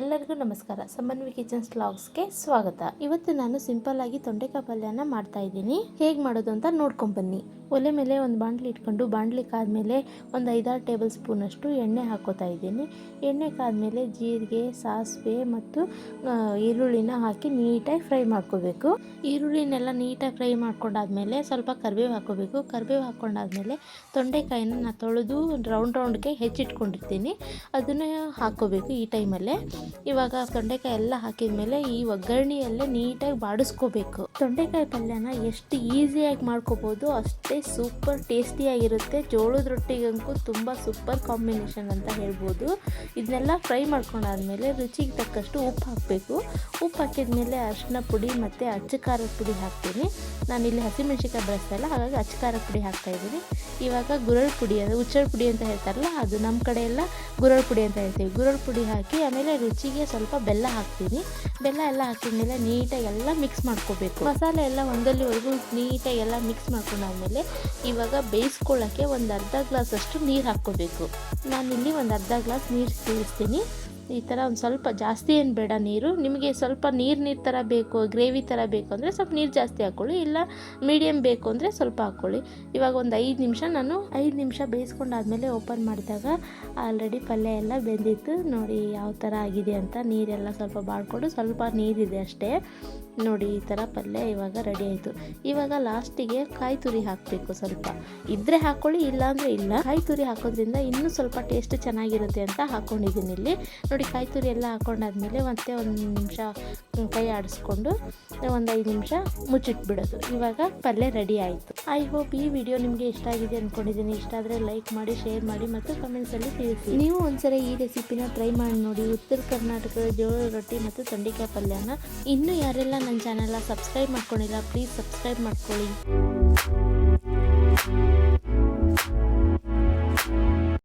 ಎಲ್ಲರಿಗೂ ನಮಸ್ಕಾರ. ಸಮನ್ವಿ ಕಿಚನ್ಸ್ ವ್ಲಾಗ್ಸ್ಗೆ ಸ್ವಾಗತ. ಇವತ್ತು ನಾನು ಸಿಂಪಲ್ ಆಗಿ ತೊಂಡೆಕಾಯಿ ಪಲ್ಯನ ಮಾಡ್ತಾ ಇದ್ದೀನಿ. ಹೇಗೆ ಮಾಡೋದು ಅಂತ ನೋಡ್ಕೊಂಡು ಬನ್ನಿ. ಒಲೆ ಮೇಲೆ ಒಂದು ಬಾಣಲಿ ಇಟ್ಕೊಂಡು ಬಾಣಲಿ ಕಾದ್ಮೇಲೆ ಒಂದು ಐದಾರು ಟೇಬಲ್ ಸ್ಪೂನ್ ಅಷ್ಟು ಎಣ್ಣೆ ಹಾಕೋತಾ ಇದ್ದೀನಿ. ಎಣ್ಣೆ ಕಾದ್ಮೇಲೆ ಜೀರಿಗೆ, ಸಾಸಿವೆ ಮತ್ತು ಈರುಳ್ಳಿನ ಹಾಕಿ ನೀಟಾಗಿ ಫ್ರೈ ಮಾಡ್ಕೋಬೇಕು. ಈರುಳ್ಳಿನೆಲ್ಲ ನೀಟಾಗಿ ಫ್ರೈ ಮಾಡ್ಕೊಂಡಾದ್ಮೇಲೆ ಸ್ವಲ್ಪ ಕರಿಬೇವು ಹಾಕೋಬೇಕು. ಕರಿಬೇವು ಹಾಕೊಂಡಾದ್ಮೇಲೆ ತೊಂಡೆಕಾಯಿನ ನಾನು ತೊಳೆದು ರೌಂಡ್ ರೌಂಡ್ಗೆ ಹೆಚ್ಚಿಟ್ಕೊಂಡಿರ್ತೀನಿ. ಅದನ್ನು ಹಾಕೋಬೇಕು ಈ ಟೈಮಲ್ಲೇ. ಇವಾಗ ತೊಂಡೆಕಾಯಿ ಎಲ್ಲ ಹಾಕಿದ ಮೇಲೆ ಈ ಒಗ್ಗರಣೆಯಲ್ಲೇ ನೀಟಾಗಿ ಬಾಡಿಸ್ಕೋಬೇಕು. ತೊಂಡೆಕಾಯಿ ಪಲ್ಯನ ಎಷ್ಟು ಈಸಿಯಾಗಿ ಮಾಡ್ಕೋಬೋದು, ಅಷ್ಟೇ ಸೂಪರ್ ಟೇಸ್ಟಿಯಾಗಿರುತ್ತೆ. ಜೋಳದ ರೊಟ್ಟಿಗಂತೂ ತುಂಬ ಸೂಪರ್ ಕಾಂಬಿನೇಷನ್ ಅಂತ ಹೇಳ್ಬೋದು. ಇದನ್ನೆಲ್ಲ ಫ್ರೈ ಮಾಡ್ಕೊಂಡಾದ್ಮೇಲೆ ರುಚಿಗೆ ತಕ್ಕಷ್ಟು ಉಪ್ಪು ಹಾಕಬೇಕು. ಉಪ್ಪು ಹಾಕಿದ ಮೇಲೆ ಅರಿಶಿನ ಪುಡಿ ಮತ್ತು ಅಚ್ಚು ಖಾರದ ಪುಡಿ ಹಾಕ್ತೀನಿ. ನಾನಿಲ್ಲಿ ಹಸಿಮೆಣ್ಸಿಕಾಯಿ ಬಳಸ್ತಾ ಬಳಸ್ತಾಯಿಲ್ಲ ಹಾಗಾಗಿ ಅಚ್ಚು ಪುಡಿ ಹಾಕ್ತಾಯಿದ್ದೀನಿ ಇವಾಗ ಗುರಳ್ ಪುಡಿ ಅಂದರೆ ಉಚ್ಚಳ ಪುಡಿ ಅಂತ ಹೇಳ್ತಾರಲ್ಲ, ಅದು ನಮ್ಮ ಕಡೆ ಎಲ್ಲ ಗುರಳ್ ಪುಡಿ ಅಂತ ಹೇಳ್ತೀವಿ. ಗುರಳ್ ಪುಡಿ ಹಾಕಿ ಆಮೇಲೆ ರುಚಿಗೆ ಸ್ವಲ್ಪ ಬೆಲ್ಲ ಹಾಕ್ತೀನಿ. ಬೆಲ್ಲ ಎಲ್ಲ ಹಾಕಿದ್ಮೇಲೆ ನೀಟಾಗಿ ಎಲ್ಲ ಮಿಕ್ಸ್ ಮಾಡ್ಕೋಬೇಕು. ಮಸಾಲೆ ಎಲ್ಲ ಒಂದಲ್ಲಿವರೆಗೂ ನೀಟಾಗಿ ಎಲ್ಲ ಮಿಕ್ಸ್ ಮಾಡ್ಕೊಂಡಾದ್ಮೇಲೆ ಇವಾಗ ಬೇಯಿಸ್ಕೊಳ್ಳೋಕ್ಕೆ ಒಂದು ಅರ್ಧ ಗ್ಲಾಸ್ ಅಷ್ಟು ನೀರು ಹಾಕ್ಕೋಬೇಕು. ನಾನಿಲ್ಲಿ ಒಂದು ಅರ್ಧ ಗ್ಲಾಸ್ ನೀರು ಸೇರಿಸ್ತೀನಿ ಈ ಥರ ಒಂದು ಸ್ವಲ್ಪ ಜಾಸ್ತಿ ಏನು ಬೇಡ ನೀರು. ನಿಮಗೆ ಸ್ವಲ್ಪ ನೀರು ನೀರು ಥರ ಬೇಕು, ಗ್ರೇವಿ ಥರ ಬೇಕು ಅಂದರೆ ಸ್ವಲ್ಪ ನೀರು ಜಾಸ್ತಿ ಹಾಕ್ಕೊಳ್ಳಿ, ಇಲ್ಲ ಮೀಡಿಯಮ್ ಬೇಕು ಅಂದರೆ ಸ್ವಲ್ಪ ಹಾಕ್ಕೊಳ್ಳಿ. ಇವಾಗ ಒಂದು ಐದು ನಿಮಿಷ ನಾನು ಐದು ನಿಮಿಷ ಬೇಯಿಸ್ಕೊಂಡಾದ್ಮೇಲೆ ಓಪನ್ ಮಾಡಿದಾಗ ಆಲ್ರೆಡಿ ಪಲ್ಯ ಎಲ್ಲ ಬೆಂದಿತ್ತು. ನೋಡಿ ಯಾವ ಥರ ಆಗಿದೆ ಅಂತ ನೀರೆಲ್ಲ ಸ್ವಲ್ಪ ಬಾಡ್ಕೊಂಡು ಸ್ವಲ್ಪ ನೀರಿದೆ ಅಷ್ಟೇ. ನೋಡಿ ಈ ಥರ ಪಲ್ಯ ಇವಾಗ ರೆಡಿ ಆಯಿತು. ಇವಾಗ ಲಾಸ್ಟಿಗೆ ಕಾಯಿ ತುರಿ ಹಾಕಬೇಕು ಸ್ವಲ್ಪ. ಇದ್ರೆ ಹಾಕ್ಕೊಳ್ಳಿ ಇಲ್ಲ ಅಂದರೆ ಇಲ್ಲ. ಕಾಯಿ ತುರಿ ಹಾಕೋದ್ರಿಂದ ಇನ್ನೂ ಸ್ವಲ್ಪ ಟೇಸ್ಟ್ ಚೆನ್ನಾಗಿರುತ್ತೆ ಅಂತ ಹಾಕ್ಕೊಂಡಿದ್ದೀನಿ ಇಲ್ಲಿ. ನೋಡಿ ಕಾಯಿ ತುರಿ ಎಲ್ಲ ಹಾಕೊಂಡಾದ್ಮೇಲೆ ಮತ್ತೆ ಒಂದು ನಿಮಿಷ ಕೈ ಆಡಿಸ್ಕೊಂಡು ಒಂದು ಐದು ನಿಮಿಷ ಮುಚ್ಚಿಟ್ಬಿಡೋದು. ಇವಾಗ ಪಲ್ಯ ರೆಡಿ ಆಯಿತು. ಐ ಹೋಪ್ ಈ ವಿಡಿಯೋ ನಿಮಗೆ ಇಷ್ಟ ಆಗಿದೆ ಅಂದ್ಕೊಂಡಿದ್ದೀನಿ ಇಷ್ಟ ಆದರೆ ಲೈಕ್ ಮಾಡಿ ಶೇರ್ ಮಾಡಿ ಮತ್ತು ಕಮೆಂಟ್ಸಲ್ಲಿ ತಿಳಿಸಿ. ನೀವು ಒಂದ್ಸರಿ ಈ ರೆಸಿಪಿನ ಟ್ರೈ ಮಾಡಿ ನೋಡಿ. ಉತ್ತರ ಕರ್ನಾಟಕದ ಜೋಳ ರೊಟ್ಟಿ ಮತ್ತು ಸಂಡಿಕಾಯಿ ಪಲ್ಯನ ಇನ್ನೂ ಯಾರೆಲ್ಲ ನನ್ನ ಚಾನೆಲ್ನ ಸಬ್ಸ್ಕ್ರೈಬ್ ಮಾಡ್ಕೊಂಡಿಲ್ಲ ಪ್ಲೀಸ್ ಸಬ್ಸ್ಕ್ರೈಬ್ ಮಾಡ್ಕೊಳ್ಳಿ.